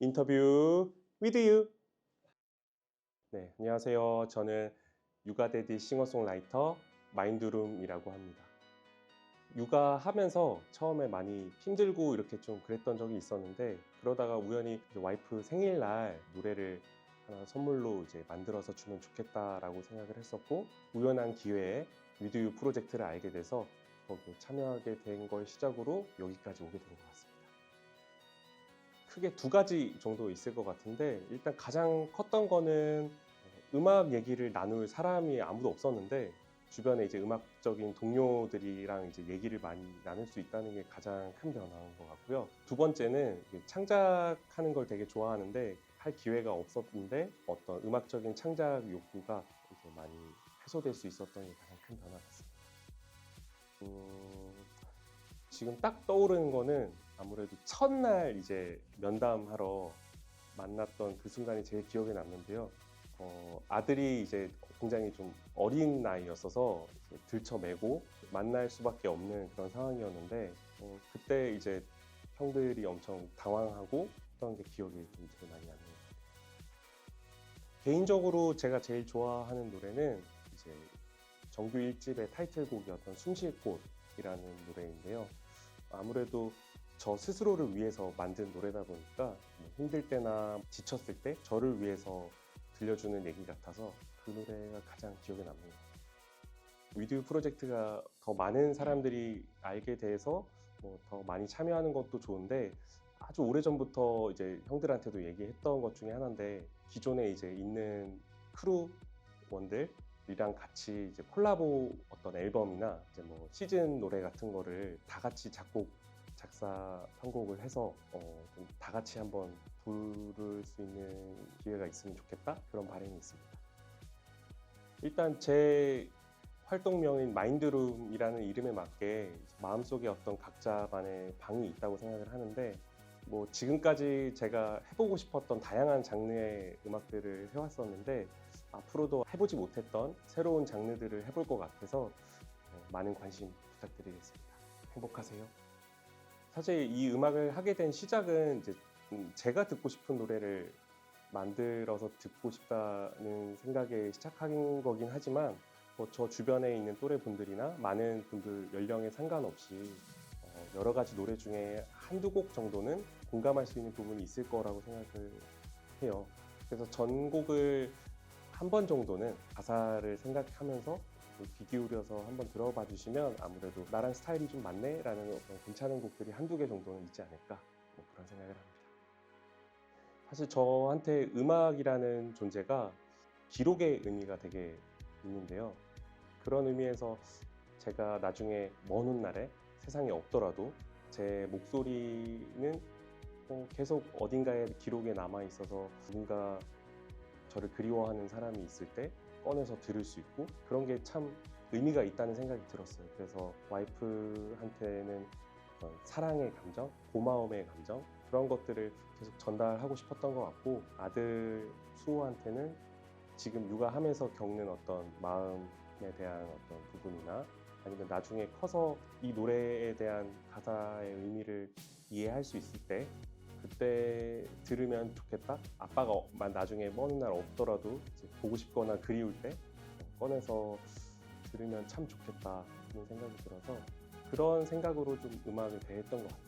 인터뷰 with you. 네, 안녕하세요. 저는 육아데디 싱어송라이터 마인드룸이라고 합니다. 육아하면서 처음에 많이 힘들고 이렇게 좀 그랬던 적이 있었는데 그러다가 우연히 와이프 생일날 노래를 하나 선물로 이제 만들어서 주면 좋겠다라고 생각을 했었고 우연한 기회에 위드유 프로젝트를 알게 돼서 거기에 참여하게 된 걸 시작으로 여기까지 오게 된 것 같습니다. 크게 두 가지 정도 있을 것 같은데 일단 가장 컸던 거는 음악 얘기를 나눌 사람이 아무도 없었는데 주변에 이제 음악적인 동료들이랑 이제 얘기를 많이 나눌 수 있다는 게 가장 큰 변화인 것 같고요. 두 번째는 창작하는 걸 되게 좋아하는데 할 기회가 없었는데 어떤 음악적인 창작 욕구가 이제 많이 해소될 수 있었던 게 가장 큰 변화 같습니다. 음, 지금 딱 떠오르는 거는 아무래도 첫날 이제 면담하러 만났던 그 순간이 제일 기억에 남는데요. 어, 아들이 이제 굉장히 좀 어린 나이였어서 들쳐매고 만날 수밖에 없는 그런 상황이었는데 어, 그때 이제 형들이 엄청 당황하고 했던 게 기억이 좀 제일 많이 나는 것 같아요. 개인적으로 제가 제일 좋아하는 노래는 이제 정규 1집의 타이틀곡이었던 숨쉴 곳이라는 노래인데요. 아무래도 저 스스로를 위해서 만든 노래다 보니까 뭐 힘들 때나 지쳤을 때 저를 위해서 들려주는 얘기 같아서 그 노래가 가장 기억에 남는 것 같아요. 위드 프로젝트가 더 많은 사람들이 알게 돼서 뭐 더 많이 참여하는 것도 좋은데 아주 오래 전부터 이제 형들한테도 얘기했던 것 중에 하나인데 기존에 이제 있는 크루원들 이랑 같이 이제 콜라보 어떤 앨범이나 이제 뭐 시즌 노래 같은 거를 다 같이 작곡 작사 편곡을 해서 어, 좀 다 같이 한번 부를 수 있는 기회가 있으면 좋겠다 그런 바람이 있습니다. 일단 제 활동명인 마인드룸이라는 이름에 맞게 마음속에 어떤 각자만의 방이 있다고 생각을 하는데 뭐 지금까지 제가 해보고 싶었던 다양한 장르의 음악들을 해왔었는데 앞으로도 해보지 못했던 새로운 장르들을 해볼 것 같아서 어, 많은 관심 부탁드리겠습니다. 행복하세요. 사실 이 음악을 하게 된 시작은 이제 음, 제가 듣고 싶은 노래를 만들어서 듣고 싶다는 생각에 시작한 거긴 하지만 뭐 저 주변에 있는 또래 분들이나 많은 분들 연령에 상관없이 어, 여러 가지 노래 중에 한두 곡 정도는 공감할 수 있는 부분이 있을 거라고 생각을 해요. 그래서 전곡을 한 번 정도는 가사를 생각하면서 귀 기울여서 한번 들어봐 주시면 아무래도 나랑 스타일이 좀 맞네 라는 어떤 괜찮은 곡들이 한두 개 정도는 있지 않을까 뭐 그런 생각을 합니다. 사실 저한테 음악이라는 존재가 기록의 의미가 되게 있는데요. 그런 의미에서 제가 나중에 먼 훗날에 세상에 없더라도 제 목소리는 어, 계속 어딘가에 기록에 남아 있어서 누군가 저를 그리워하는 사람이 있을 때 꺼내서 들을 수 있고 그런 게 참 의미가 있다는 생각이 들었어요. 그래서 와이프한테는 어떤 사랑의 감정, 고마움의 감정 그런 것들을 계속 전달하고 싶었던 것 같고 아들 수호한테는 지금 육아하면서 겪는 어떤 마음에 대한 어떤 부분이나 아니면 나중에 커서 이 노래에 대한 가사의 의미를 이해할 수 있을 때 그때 들으면 좋겠다. 아빠가 나중에 먼 날 없더라도 보고 싶거나 그리울 때 꺼내서 들으면 참 좋겠다 하는 생각이 들어서 그런 생각으로 좀 음악을 대했던 것 같아요.